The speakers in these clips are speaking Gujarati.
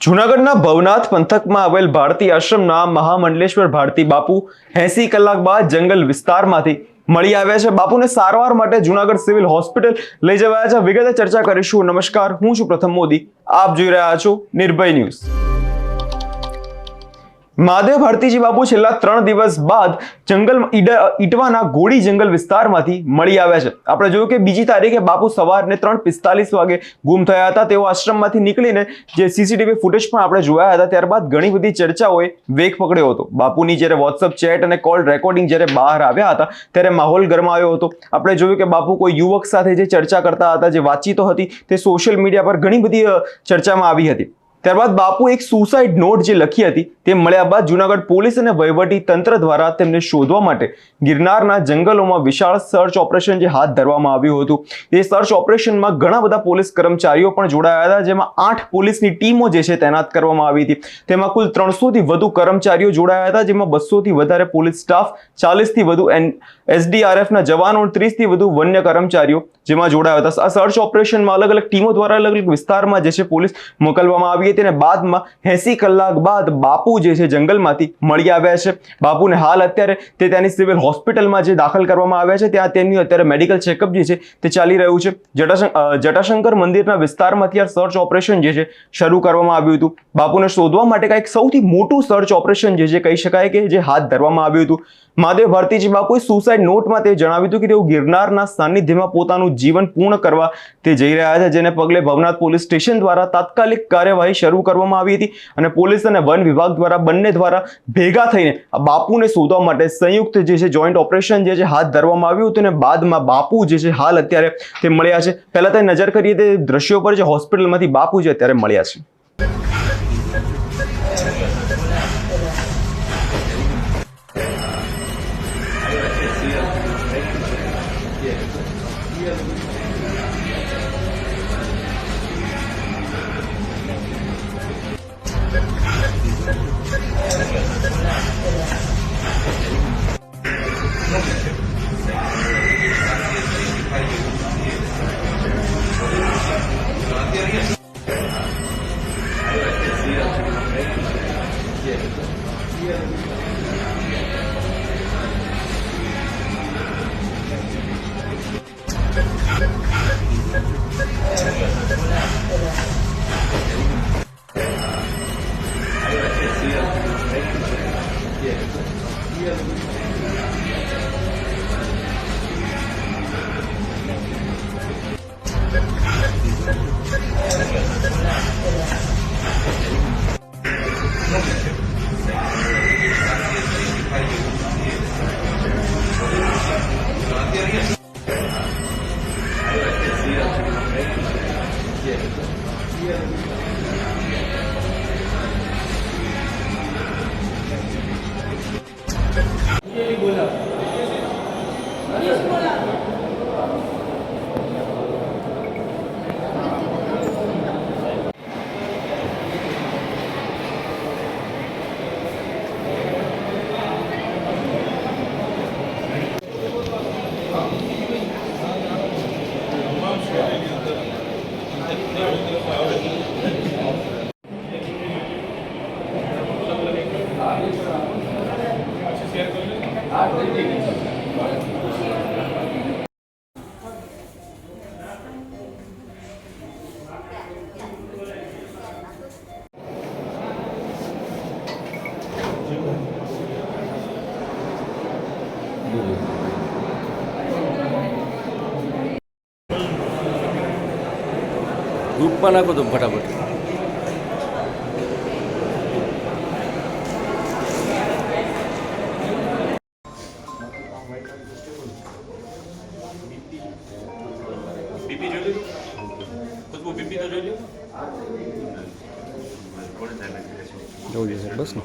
જુનાગઢના ભવનાથ પંથકમાં આવેલ ભારતી આશ્રમના મહામંડલેશ્વર ભારતી બાપુ એસી કલાક બાદ જંગલ વિસ્તારમાંથી મળી આવ્યા છે. બાપુને સારવાર માટે જુનાગઢ સિવિલ હોસ્પિટલ લઈ જવાયા છે. વિગતે ચર્ચા કરીશું. નમસ્કાર. હું છું પ્રથમ મોદી. આપ જોઈ રહ્યા છો નિર્ભય ન્યૂઝ. મહાદેવ ભારતીજી બાપુ છેલ્લા ત્રણ દિવસ બાદ જંગલ ઈટવાના ગોળી જંગલ વિસ્તારમાંથી મળી આવ્યા છે. આપણે જોયું કે બીજી તારીખે બાપુ સવારને ત્રણ પિસ્તાલીસ વાગે ગુમ થયા હતા. તેઓ આશ્રમમાંથી નીકળીને જે સીસીટીવી ફૂટેજ પણ આપણે જોયા હતા, ત્યારબાદ ઘણી બધી ચર્ચાઓએ વેગ પકડ્યો હતો. બાપુની જ્યારે વોટ્સઅપ ચેટ અને કોલ રેકોર્ડિંગ જ્યારે બહાર આવ્યા હતા, ત્યારે માહોલ ગરમાયો હતો. આપણે જોયું કે બાપુ કોઈ યુવક સાથે જે ચર્ચા કરતા હતા, જે વાતચીતો હતી, તે સોશિયલ મીડિયા પર ઘણી બધી ચર્ચામાં આવી હતી. ત્યારબાદ બાપુ એક સુસાઇડ નોટ જે લખી હતી, તે મળ્યા બાદ જુનાગઢ પોલીસ અને વહીવટી તંત્ર દ્વારા તેમને શોધવા માટે ગિરનારના જંગલોમાં વિશાળ સર્ચ ઓપરેશન જે હાથ ધરવામાં આવ્યું હતું. એ સર્ચ ઓપરેશનમાં ઘણા બધા પોલીસ કર્મચારીઓ પણ જોડાયા હતા, જેમાં આઠ પોલીસની ટીમો જે છે તૈનાત કરવામાં આવી હતી. તેમાં કુલ ત્રણસોથી વધુ કર્મચારીઓ જોડાયા હતા, જેમાં બસોથી વધારે પોલીસ સ્ટાફ, ચાલીસથી વધુ એન એસડીઆરએફના જવાનો ત્રીસથી વધુ વન્ય કર્મચારીઓ જેમાં જોડાયા હતા. આ સર્ચ ઓપરેશનમાં અલગ અલગ ટીમો દ્વારા અલગ અલગ વિસ્તારમાં જે છે પોલીસ મોકલવામાં આવી હતી અને બાદમાં એસી કલાક બાદ બાપુ જે છે જંગલમાંથી મળી આવ્યા છે. બાપુને હાલ અત્યારે તે ત્યાંની સિવિલ હોસ્પિટલમાં જે દાખલ કરવામાં આવ્યા છે, ત્યાં તેમની અત્યારે મેડિકલ ચેકઅપ જે છે તે ચાલી રહ્યું છે. જટાશંકર મંદિરના વિસ્તારમાંથી આ સર્ચ ઓપરેશન જે છે શરૂ કરવામાં આવ્યું હતું. બાપુને શોધવા માટે કાંઈક સૌથી મોટું સર્ચ ઓપરેશન જે છે કહી શકાય કે જે હાથ ધરવામાં આવ્યું હતું. મહાદેવ ભારતીજી બાપુએ સુસાઇડ નોટમાં તે જણાવ્યું હતું કે તેઓ ગિરનારના સાનિધ્યમાં પોતાનું જીવન પૂર્ણ કરવા તે જઈ રહ્યા છે, જેને પગલે ભવનાથ પોલીસ સ્ટેશન દ્વારા તાત્કાલિક કાર્યવાહી શરૂ કરવામાં આવી હતી અને પોલીસ અને વન વિભાગ દ્વારા બંને દ્વારા ભેગા થઈને આ બાપુને શોધવા માટે સંયુક્ત જે છે જોઈન્ટ ઓપરેશન જે છે હાથ ધરવામાં આવ્યું હતું અને બાદમાં બાપુ જે છે હાલ અત્યારે તે મળ્યા છે. પહેલા તે નજર કરીએ તે દ્રશ્યો પર જે હોસ્પિટલમાંથી બાપુ જે અત્યારે મળ્યા છે. ગ્રુપમાં નાખો તો ફટાફટ બીપી જોઈ લીધું ખુશ્બુ બીપી તો જોઈ લીધું જોઈએ છે બસ ને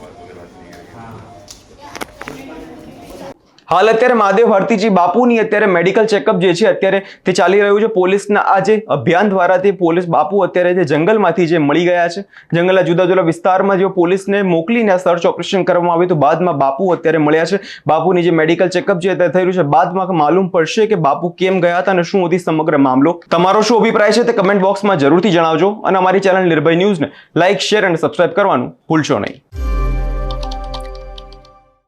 હાલ અત્યારે મહાદેવ ભારતીજી બાપુની અત્યારે મેડિકલ ચેકઅપ જે છે અત્યારે તે ચાલી રહ્યું છે. પોલીસના આ જે અભિયાન દ્વારા તે પોલીસ બાપુ અત્યારે જે જંગલમાંથી જે મળી ગયા છે. જંગલના જુદા જુદા વિસ્તારમાં જે પોલીસને મોકલીને સર્ચ ઓપરેશન કરવામાં આવ્યું તો બાદમાં બાપુ અત્યારે મળ્યા છે. બાપુની જે મેડિકલ ચેકઅપ જે અત્યારે થઈ રહ્યું છે, બાદમાં માલુમ પડશે કે બાપુ કેમ ગયા હતા અને શું હતી સમગ્ર મામલો. તમારો શું અભિપ્રાય છે તે કમેન્ટ બોક્સમાં જરૂરથી જણાવજો અને અમારી ચેનલ નિર્ભય ન્યૂઝને લાઇક શેર અને સબસ્ક્રાઇબ કરવાનું ભૂલશો નહીં.